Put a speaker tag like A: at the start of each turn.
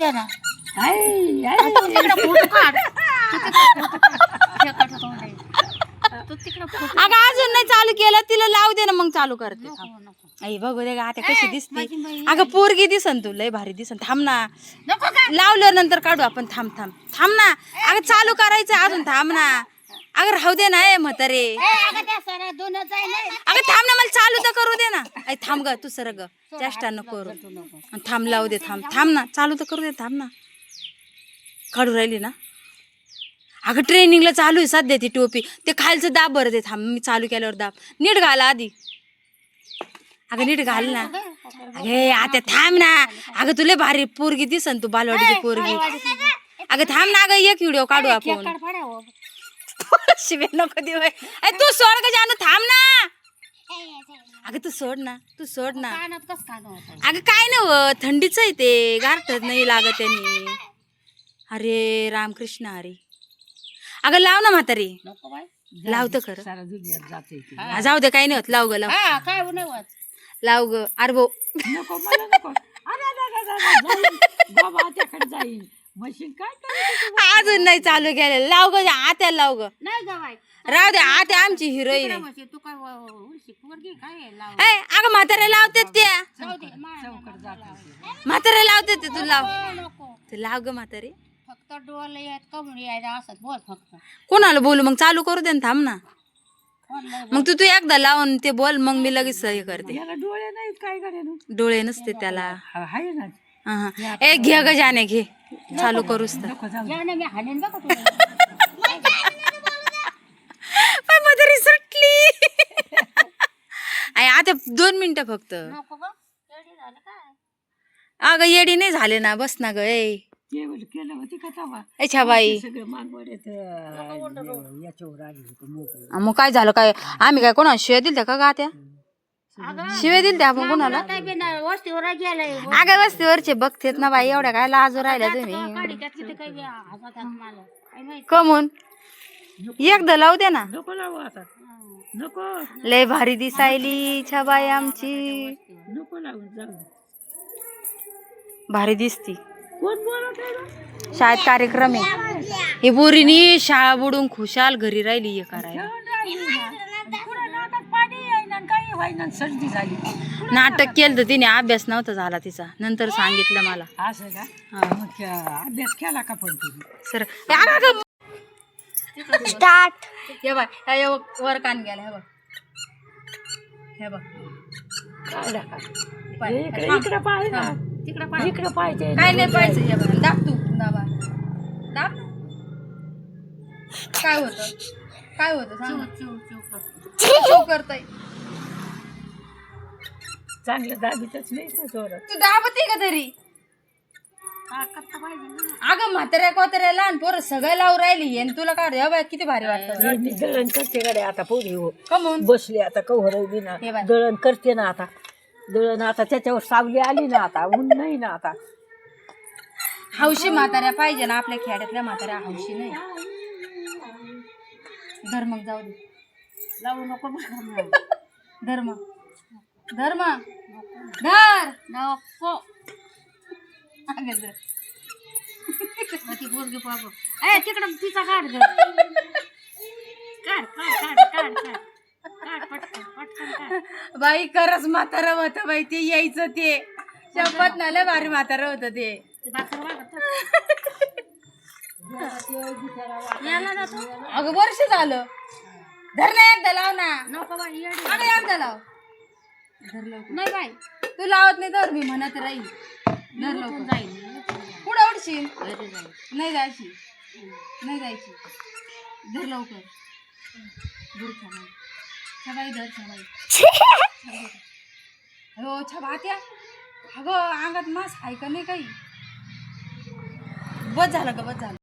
A: ना
B: अगं अजून नाही चालू केलं. तिला लावू दे ना मग चालू करते. आई बघू दे आता कशी दिसते. अगं पोरगी दिसन तू लय भारी दिसन. थांब ना.
A: नको का
B: लावलं नंतर काढू आपण. थांब थांब. थांब ना. अगं चालू करायचं अजून. थांब ना. अगं राहू दे ना ए म्हातारे.
A: अगं त्या साऱ्या दोनच आहे ना.
B: अगं थांब ना मला चालू तर करू दे ना. थांब ग तू सर ग. चेष्टा नको करू. आणि थांब लावू दे थांब. थांब ना चालू तर करू दे थांब ना. काढू राहिली ना. अगं ट्रेनिंगला चालू आहे सध्या ती टोपी. ते खालचं दाब बरं ते थांब. मी चालू केल्यावर दाब. नीट घाला आधी. अगं नीट घाल ना. अगे आता थांब ना. अगं तुला भारी पोरगी दिसन तू बालवाडीची पोरगी. अगं थांब ना अगं एक व्हिडिओ काढू आपण. शिवे नको देऊ. अय, तू सोड का जानू थांब ना अगं तू सोड ना तू सोड ना
A: कानात कस कान होत
B: अगं काय नव थंडीच आहे ते गारठत नाही लागत त्यांनी अरे रामकृष्ण हरी अगं लाव ना म्हातारी
A: नको
B: लावतं खरं
C: सारा दुनियात जाते ती.
B: हा, जाऊ दे काही नाही होत लाव ग लाव
A: हा काय नाही होत
B: लाव ग अरे भाऊ
C: नको मला नको अरे, अरे, अरे, अरे, जाईन. बाबा त्याकडे जाईन मशीन काय करायचं?
B: अजून नाही चालू केलं लाव ग आत्या लाव ग.
A: नाही
B: राहू दे आत्या आमची हिरोईन
A: तिकडे
B: आहे.
A: तू काय व- उलशी पोरगी काय आहे लाव?
B: ऐ, अगं म्हातारे लावते त्या.
A: जाऊ दे मा-
C: चौकट जाते
B: म्हातारे लावते ते तू लाव.
A: नको,
B: तू लाव ग म्हातारे.
A: फक्त डोळे यात कमून यायला असत बोल फक्त.
B: कोणाला बोलू? मग चालू करू दे ना थांब ना. मग तू तू एकदा लावून ते बोल मग मी लगेच हे करते.
C: याला डोळे नाहीत काय करेन
B: डोळे नसते त्याला.
C: ना.
B: हा, हा. ए घे ग जाने घे. चालू करूस तर. सुटली आई आता दोन मिनिटं फक्त. अगं येडी नाही झाले ना बस ना ग ए.
C: केवळ केलं होती का तवा
B: अच्छा बाई
C: सगळं मागवड्यात याच्यावर आली होती मोकळी.
B: मग काय झालं काय? आम्ही काय कोणाला शिव्या दिल का गा शिव्या दिल त्या आपण कोणाला
A: काय बी नाही वस्तीवर गेलाय
B: अगं वस्तीवरचे बघतेत ना बाई एवढ्या काय लाजू राहिल्या तुम्ही. कमून? एकदा लावू दे ना.
C: नको लावू आता. नको.
B: लय भारी दिसायली छबाई आमची.
C: नको लावू जाऊ.
B: भारी दिसती.
C: कोण बोलत आहे रे?
B: शाळेत कार्यक्रम आहे. हे बोरीनी शाळा बुडून खुशाल घरी राहिली हे करायला
C: आणि सर्दी झाली.
B: नाटक केलं तर तिने अभ्यास नव्हता झाला तिचा. नंतर सांगितलं मला.
C: असं का?
B: हा.
C: मग अभ्यास केला का पण तुम्ही
B: सर स्टार्ट हे बघ हे बघ, वर कान गेला हे बघ. हे बघ.
C: काढा का?
B: पाय.
C: इकडे
B: थांब.
C: इकडे पाहिजे ना.
A: तिकडे पाय.
C: इकडे पाहिजे
B: काय नाही पाहिजे हे बघ. दाब तू दाबा. दाब. काय होतं? काय होतं? सांग
A: कर.
B: तू करताय.
C: चांगलं दाबीतच नाही का जोरात?
B: तू दाबते का तरी?
A: पाहिजे ना.
B: अगं म्हाताऱ्या कोताऱ्या लहान पोरं सगळं लावून राहिली आणि तुला काढ बघ किती भारी वाटतं.
C: मी दळण करते गड्या आता पोरी हो.
B: कमून?
C: बसली आता कव्हर ना
B: हे बाय.
C: दळण करते ना आता. दळण आता त्याच्यावर सावली आली ना आता ऊन नाही ना आता.
B: हौशी म्हाताऱ्या पाहिजे ना आपल्या खेड्यातल्या म्हाताऱ्या हौशी नाही. धर्म जाऊ दे.
A: जाऊ नको
B: धर्म धर.
A: नको.
B: अगं धर.
A: ती पोरगी पाहू. ए तिकडं तिचा काढ गं. काढ काढ काढ काढ काढ. काढ पटकन पटकन काढ.
B: बाई खरंच म्हातारं होतं बाई ते यायचं ते. शपथ ना लय भारी म्हातारं होतं ते.
A: ते याला
B: अगं वर्ष झालं. धर ना एकदा लाव ना.
A: नको बाई
B: अगं एकदा लाव.
A: नाही बाई
B: तू लावत नाही तर मी म्हणत राहील धर लवकर.
A: जाईल
B: पुढे उडशील? नाही जायची. नाही जायची. धर लवकर. धर छबाई छबाई धर छबाई हो छबात्या अगं अंगात मास आहे का नाही काही? बस झालं का बस झालं?